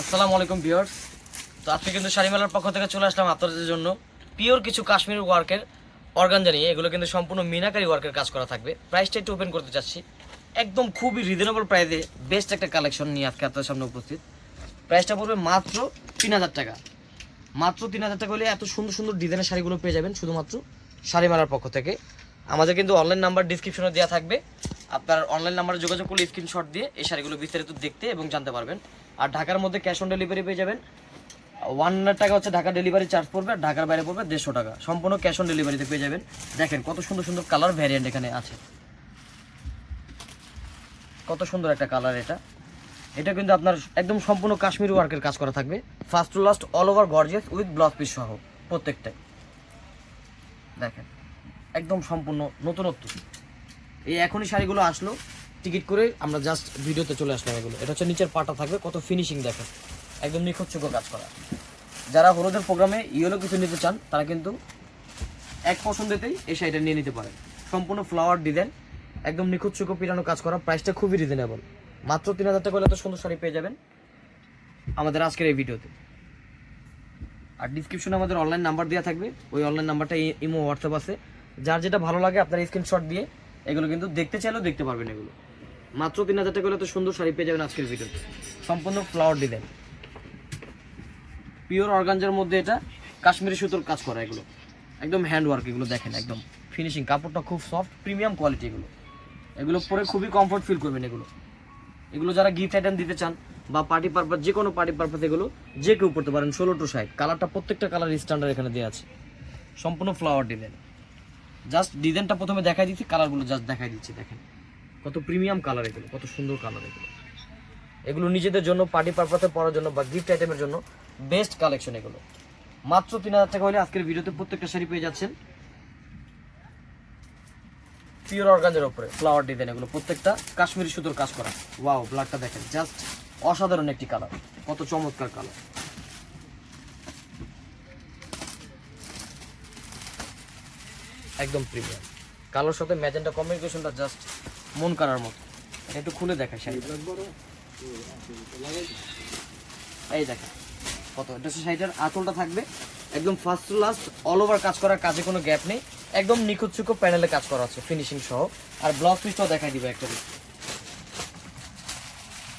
আসসালামু আলাইকুম, ভিউয়ার্স। তো আজকে কিন্তু শাড়িমেলার পক্ষ থেকে চলে আসলাম আপনাদের জন্য পিওর কিছু কাশ্মীর ওয়ার্কের অর্গান জানিয়ে এগুলো কিন্তু সম্পূর্ণ মিনাকারি ওয়ার্কের কাজ করা থাকবে। প্রাইসটা একটু ওপেন করতে চাচ্ছি। একদম খুবই রিজনেবল প্রাইসে বেস্ট একটা কালেকশন নিয়ে আজকে আপনাদের সামনে উপস্থিত। প্রাইসটা পড়বে মাত্র তিন হাজার টাকা। মাত্র তিন হাজার টাকা হলে এত সুন্দর সুন্দর ডিজাইনের শাড়িগুলো পেয়ে যাবেন শুধুমাত্র শাড়িমেলার পক্ষ থেকে। আমাদের কিন্তু অনলাইন নাম্বার ডিসক্রিপশনে দেওয়া থাকবে। আপনার অনলাইন নাম্বারে যোগাযোগ করলে স্ক্রিনশট দিয়ে এই শাড়িগুলো বিস্তারিত দেখতে এবং জানতে পারবেন। আর ঢাকার মধ্যে ক্যাশ অন ডেলিভারি পেয়ে যাবেন। ওয়ান হান্ড্রেড টাকা হচ্ছে ঢাকা ডেলিভারি চার্জ পড়বে, আর ঢাকার বাইরে পড়বে দেড়শো টাকা। সম্পূর্ণ ক্যাশ অন ডেলিভারিতে পেয়ে যাবেন। দেখেন কত সুন্দর সুন্দর কালার ভ্যারিয়েন্ট এখানে আছে। কত সুন্দর একটা কালার এটা। এটা কিন্তু আপনার একদম সম্পূর্ণ কাশ্মীরি ওয়ার্কের কাজ করা থাকবে। First to last all over gorgeous with blouse piece সহ, প্রত্যেকটাই। দেখেন, একদম সম্পূর্ণ নতুনত্ব। এই এখনই শাড়িগুলো আসলো। টিকিট করে আমরা জাস্ট ভিডিওতে চলে আসলাম এগুলো। এটা হচ্ছে নিচের পাটা থাকবে, কত ফিনিশিং দেখে। একদম নিখুঁতযোগ্য কাজ করা। যারা হলুদের প্রোগ্রামে ইয়েলো কিছু নিতে চান, তারা কিন্তু এক পছন্দেতেই এই শাড়িটা নিয়ে নিতে পারেন। সম্পূর্ণ ফ্লাওয়ার ডিজাইন একদম নিখুঁতযোগ্য পিরানো কাজ করা প্রাইসটা খুবই রিজনেবল মাত্র তিন হাজার টাকা এত সুন্দর শাড়ি পেয়ে যাবেন আমাদের আজকের এই ভিডিওতে। আর ডিসক্রিপশনে আমাদের অনলাইন নাম্বার দেওয়া থাকবে, ওই অনলাইন নাম্বারটা ইমো হোয়াটসঅ্যাপ আছে। যার যেটা ভালো লাগে, আপনার স্ক্রিনশট দিয়ে এগুলো কিন্তু দেখতে চাইলেও দেখতে পারবেন এগুলো। মাত্র তিন হাজার টাকা হলে তো সুন্দর শাড়ি পেয়ে যাবেন আজকের ভিডিওতে সম্পূর্ণ ফ্লাওয়ার ডিজাইন পিওর অর্গানজার মধ্যে এটা, কাশ্মীরি সুতোর কাজ করা এগুলো। একদম হ্যান্ড ওয়ার্ক এগুলো দেখেন, একদম ফিনিশিং কাপড়টা খুব সফট প্রিমিয়াম কোয়ালিটি এগুলো। এগুলো পরে খুবই কমফর্ট ফিল করবেন এগুলো। এগুলো যারা গিফট আইটেম দিতে চান বা পার্টি পারপাস যে কোনো পার্টি পারপাস এগুলো, যে কেউ পড়তে পারেন ষোলো টু ষাট। কালারটা প্রত্যেকটা কালার স্ট্যান্ডার্ড এখানে দেওয়া আছে। সম্পূর্ণ ফ্লাওয়ার ডিজাইন জাস্ট ডিজাইনটা প্রথমে দেখাই দিচ্ছি কালারগুলো জাস্ট দেখাই দিচ্ছি, দেখেন। কত প্রিমিয়াম কালার এগুলো, কত সুন্দর কালার এগুলো। এগুলো নিজেদের জন্য পার্টি পারপাসে পরার জন্য বা গিফট আইটেমের জন্য বেস্ট কালেকশন এগুলো। মাত্র তিন হাজার টাকা হলে আজকের ভিডিওতে প্রত্যেকটা শাড়ি পেয়ে যাচ্ছেন। পিওর অর্গানজের ওপরে ফ্লাওয়ার ডিজাইন এগুলো, প্রত্যেকটা কাশ্মীরি সুতোর কাজ করা। ওয়াও ব্লাডটা দেখেন জাস্ট অসাধারণ একটি কালার কত চমৎকার কালার একদম প্রিমিয়াম কালোর সাথে ম্যাজেন্টা কমিউনিকেশনটা জাস্ট মন করার মতো। একটু খুলে দেখায় শাড়ি এই দেখেন কত, এটা হচ্ছে শাড়িটার আঁচলটা থাকবে। একদম first to last all over কাজ করার কাজে কোনো গ্যাপ নেই। একদম নিখুঁত চুকো প্যানেলে কাজ করা আছে ফিনিশিং সহ। আর ব্লাউজ পিসটাও দেখাই দিবে একটা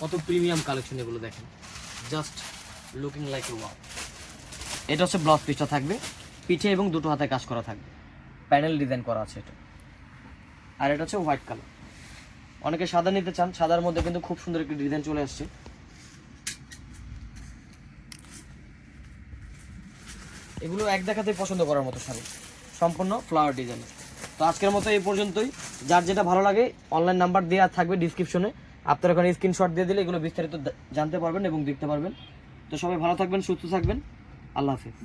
কত প্রিমিয়াম কালেকশন এগুলো দেখেন। জাস্ট লুকিং লাইক ওয়াও এটা হচ্ছে ব্লাউজ পিসটা থাকবে। পিঠে এবং দুটো হাতে কাজ করা থাকবে। প্যানেল ডিজাইন করা আছে এটা। আর এটা হচ্ছে হোয়াইট কালার অনেকে সাদা নিতে চান, সাদার মধ্যে কিন্তু খুব সুন্দর একটি ডিজাইন চলে আসছে। এগুলো এক দেখাতে পছন্দ করার মতো শাড়ি। সম্পূর্ণ ফ্লাওয়ার ডিজাইন তো আজকের মতো এই পর্যন্তই। যার যেটা ভালো লাগে অনলাইন নাম্বার দেওয়া থাকবে ডিসক্রিপশনে আপনার ওখানে স্ক্রিনশট দিয়ে দিলে এগুলো বিস্তারিত জানতে পারবেন এবং দেখতে পারবেন। তো সবাই ভালো থাকবেন, সুস্থ থাকবেন। আল্লাহ হাফিজ।